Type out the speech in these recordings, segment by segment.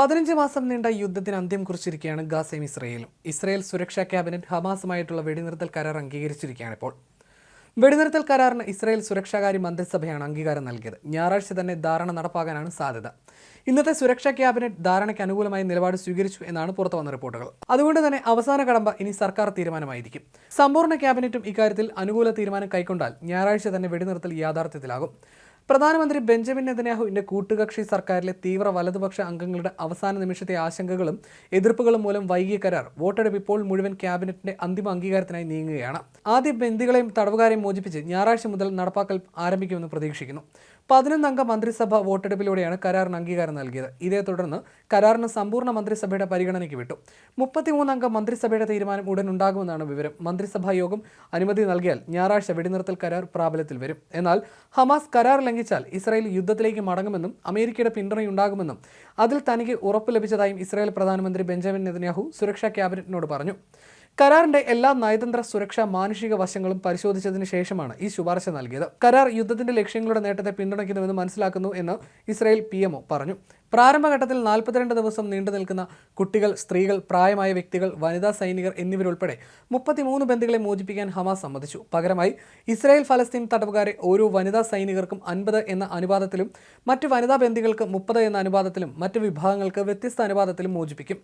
പതിനഞ്ച് മാസം നീണ്ട യുദ്ധത്തിന് അന്ത്യം കുറിച്ചിരിക്കുകയാണ് ഗാസയും ഇസ്രയേലും. ഇസ്രയേൽ സുരക്ഷാ ക്യാബിനറ്റ് ഹമാസുമായിട്ടുള്ള വെടിനിർത്തൽ കരാർ അംഗീകരിച്ചിരിക്കുകയാണ് ഇപ്പോൾ. വെടിനിർത്തൽ കരാറിന് ഇസ്രയേൽ സുരക്ഷാകാര്യ മന്ത്രിസഭയാണ് അംഗീകാരം നൽകിയത്. ഞായറാഴ്ച തന്നെ ധാരണ നടപ്പാകാനാണ് സാധ്യത. ഇന്നത്തെ സുരക്ഷാ ക്യാബിനറ്റ് ധാരണയ്ക്ക് അനുകൂലമായി നിലപാട് സ്വീകരിച്ചു എന്നാണ് പുറത്തു വന്ന റിപ്പോർട്ടുകൾ. അതുകൊണ്ട് തന്നെ അവസാന കടമ്പ ഇനി സർക്കാർ തീരുമാനമായിരിക്കും. സമ്പൂർണ ക്യാബിനറ്റും ഇക്കാര്യത്തിൽ അനുകൂല തീരുമാനം കൈക്കൊണ്ടാൽ ഞായറാഴ്ച തന്നെ വെടിനിർത്തൽ യാഥാർത്ഥ്യത്തിലാകും. പ്രധാനമന്ത്രി ബെഞ്ചമിൻ നെതന്യാഹുവിന്റെ കൂട്ടുകക്ഷി സർക്കാരിലെ തീവ്ര വലതുപക്ഷ അംഗങ്ങളുടെ അവസാന നിമിഷത്തെ ആശങ്കകളും എതിർപ്പുകളും മൂലം വൈകിയ കരാർ. വോട്ടെടുപ്പ് ഇപ്പോൾ മുഴുവൻ ക്യാബിനറ്റിന്റെ അന്തിമ അംഗീകാരത്തിനായി നീങ്ങുകയാണ്. ആദ്യ ബന്ദികളെയും തടവുകാരെയും മോചിപ്പിച്ച് ഞായറാഴ്ച മുതൽ നടപ്പാക്കൽ ആരംഭിക്കുമെന്ന് പ്രതീക്ഷിക്കുന്നു. പതിനൊന്നംഗ മന്ത്രിസഭ വോട്ടെടുപ്പിലൂടെയാണ് കരാറിന് അംഗീകാരം നൽകിയത്. ഇതേ തുടർന്ന് കരാറിന് സമ്പൂർണ മന്ത്രിസഭയുടെ പരിഗണനയ്ക്ക് വിട്ടു. മുപ്പത്തിമൂന്നംഗ മന്ത്രിസഭയുടെ തീരുമാനം ഉടൻ ഉണ്ടാകുമെന്നാണ് വിവരം. മന്ത്രിസഭാ യോഗം അനുമതി നൽകിയാൽ ഞായറാഴ്ച വെടിനിർത്തൽ കരാർ പ്രാബല്യത്തിൽ വരും. എന്നാൽ ഹമാസ് കരാർ ലംഘിച്ചാൽ ഇസ്രായേൽ യുദ്ധത്തിലേക്ക് മടങ്ങുമെന്നും അമേരിക്കയുടെ പിന്തുണയുണ്ടാകുമെന്നും അതിൽ തനിക്ക് ഉറപ്പ് ലഭിച്ചതായും ഇസ്രായേൽ പ്രധാനമന്ത്രി ബെഞ്ചമിൻ നെതന്യാഹു സുരക്ഷാ ക്യാബിനറ്റിനോട് പറഞ്ഞു. കരാറിന്റെ എല്ലാ നയതന്ത്ര സുരക്ഷാ മാനുഷിക വശങ്ങളും പരിശോധിച്ചതിന് ശേഷമാണ് ഈ ശുപാർശ നൽകിയത്. കരാർ യുദ്ധത്തിന്റെ ലക്ഷ്യങ്ങളുടെ നേട്ടത്തെ പിന്തുണയ്ക്കുന്നുവെന്ന് മനസ്സിലാക്കുന്നു എന്ന് ഇസ്രായേൽ പി പറഞ്ഞു. പ്രാരംഭഘട്ടത്തിൽ നാൽപ്പത്തിരണ്ട് ദിവസം നീണ്ടു നിൽക്കുന്ന കുട്ടികൾ സ്ത്രീകൾ പ്രായമായ വ്യക്തികൾ വനിതാ സൈനികർ എന്നിവരുൾപ്പെടെ മുപ്പത്തിമൂന്ന് ബന്ദികളെ മോചിപ്പിക്കാൻ ഹമാസ് സമ്മതിച്ചു. പകരമായി ഇസ്രായേൽ ഫലസ്തീൻ തടവുകാരെ ഓരോ വനിതാ സൈനികർക്കും അൻപത് എന്ന അനുപാതത്തിലും മറ്റ് വനിതാ ബന്ദികൾക്ക് മുപ്പത് എന്ന അനുപാതത്തിലും മറ്റ് വിഭാഗങ്ങൾക്ക് വ്യത്യസ്ത അനുപാതത്തിലും മോചിപ്പിക്കും.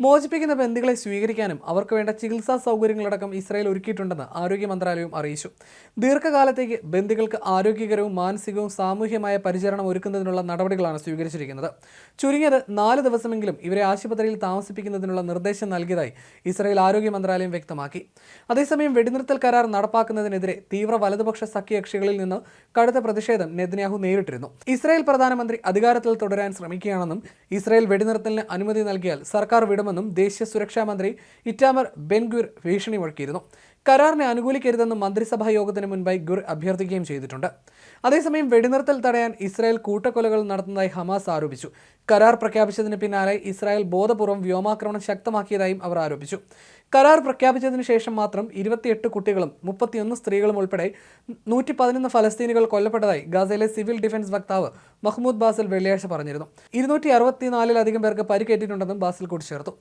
മോചിപ്പിക്കുന്ന ബന്ദികളെ സ്വീകരിക്കാനും അവർക്ക് വേണ്ട ചികിത്സാ സൗകര്യങ്ങളടക്കം ഇസ്രായേൽ ഒരുക്കിയിട്ടുണ്ടെന്ന് ആരോഗ്യ മന്ത്രാലയം അറിയിച്ചു. ദീർഘകാലത്തേക്ക് ബന്ദികൾക്ക് ആരോഗ്യകരവും മാനസികവും സാമൂഹ്യമായ പരിചരണം ഒരുക്കുന്നതിനുള്ള നടപടികളാണ് സ്വീകരിച്ചിരിക്കുന്നത്. ചുരുങ്ങിയത് നാല് ദിവസമെങ്കിലും ഇവരെ ആശുപത്രിയിൽ താമസിപ്പിക്കുന്നതിനുള്ള നിർദ്ദേശം നൽകിയതായി ഇസ്രായേൽ ആരോഗ്യ മന്ത്രാലയം വ്യക്തമാക്കി. അതേസമയം വെടിനിർത്തൽ കരാർ നടപ്പാക്കുന്നതിനെതിരെ തീവ്ര വലതുപക്ഷ സഖ്യകക്ഷികളിൽ നിന്ന് കടുത്ത പ്രതിഷേധം നെതന്യാഹു നേരിട്ടിരുന്നു. ഇസ്രായേൽ പ്രധാനമന്ത്രി അധികാരത്തിൽ തുടരാൻ ശ്രമിക്കുകയാണെന്നും ഇസ്രായേൽ വെടിനിർത്തലിന് അനുമതി നൽകിയാൽ സർക്കാർ വിടുമെന്നും ദേശീയ സുരക്ഷാ മന്ത്രി ഇറ്റാമർ ബെൻഗുർ ഭീഷണി മുഴക്കിയിരുന്നു. കരാറിനെ അനുകൂലിക്കരുതെന്ന് മന്ത്രിസഭാ യോഗത്തിന് മുൻപായി ഗുർ അഭ്യർത്ഥിക്കുകയും ചെയ്തിട്ടുണ്ട്. അതേസമയം വെടിനിർത്തൽ തടയാൻ ഇസ്രായേൽ കൂട്ടക്കൊലകൾ നടത്തുന്നതായി ഹമാസ് ആരോപിച്ചു. കരാർ പ്രഖ്യാപിച്ചതിന് പിന്നാലെ ഇസ്രായേൽ ബോധപൂർവം വ്യോമാക്രമണം ശക്തമാക്കിയതായും അവർ ആരോപിച്ചു. കരാർ പ്രഖ്യാപിച്ചതിന് ശേഷം മാത്രം ഇരുപത്തിയെട്ട് കുട്ടികളും മുപ്പത്തിയൊന്ന് സ്ത്രീകളും ഉൾപ്പെടെ നൂറ്റി പതിനൊന്ന് ഫലസ്തീനികൾ കൊല്ലപ്പെട്ടതായി ഗാസയിലെ സിവിൽ ഡിഫൻസ് വക്താവ് മഹ്മൂദ് ബാസിൽ വെള്ളിയാഴ്ച പറഞ്ഞിരുന്നു. ഇരുന്നൂറ്റി അറുപത്തിനാലിലധികം പേർക്ക് പരിക്കേറ്റിട്ടുണ്ടെന്നും ബാസിൽ കൂട്ടിച്ചേർത്തു.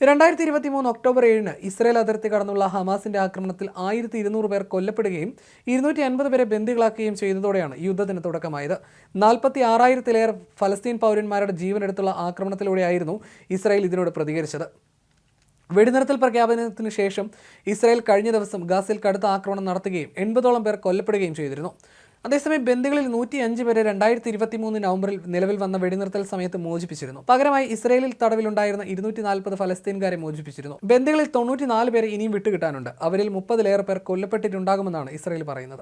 രണ്ടായിരത്തി ഇരുപത്തി മൂന്ന് ഒക്ടോബർ ഏഴിന് ഇസ്രയേൽ അതിർത്തി കടന്നുള്ള ഹമാസിന്റെ ആക്രമണത്തിൽ ആയിരത്തി ഇരുന്നൂറ് പേർ കൊല്ലപ്പെടുകയും ഇരുന്നൂറ്റി അൻപത് പേരെ ബന്ദികളാക്കുകയും ചെയ്തതോടെയാണ് യുദ്ധത്തിന് തുടക്കമായത് നാൽപ്പത്തി ആറായിരത്തിലേറെ ഫലസ്തീൻ പൗരന്മാരുടെ ജീവനെടുത്തുള്ള ആക്രമണത്തിലൂടെയായിരുന്നു ഇസ്രായേൽ ഇതിനോട് പ്രതികരിച്ചത്. വെടിനിർത്തൽ പ്രഖ്യാപനത്തിന് ശേഷം ഇസ്രായേൽ കഴിഞ്ഞ ദിവസം ഗാസയിൽ കടുത്ത ആക്രമണം നടത്തുകയും എൺപതോളം പേർ കൊല്ലപ്പെടുകയും ചെയ്തിരുന്നു. അതേസമയം ബന്ദികളിൽ നൂറ്റി അഞ്ച് പേരെ രണ്ടായിരത്തി ഇരുപത്തി മൂന്ന് നവംബറിൽ നിലവിൽ വന്ന വെടിനിർത്തൽ സമയത്ത് മോചിപ്പിച്ചിരുന്നു. പകരമായി ഇസ്രായേലിൽ തടവിലുണ്ടായിരുന്ന ഇരുന്നൂറ്റി നാൽപ്പത് ഫലസ്തീൻകാരെ മോചിപ്പിച്ചിരുന്നു. ബന്ദികളിൽ തൊണ്ണൂറ്റിനാല് പേരെ ഇനിയും വിട്ടുകിട്ടാനുണ്ട്. അവരിൽ മുപ്പതിലേറെ പേർ കൊല്ലപ്പെട്ടിട്ടുണ്ടാകുമെന്നാണ് ഇസ്രായേൽ പറയുന്നത്.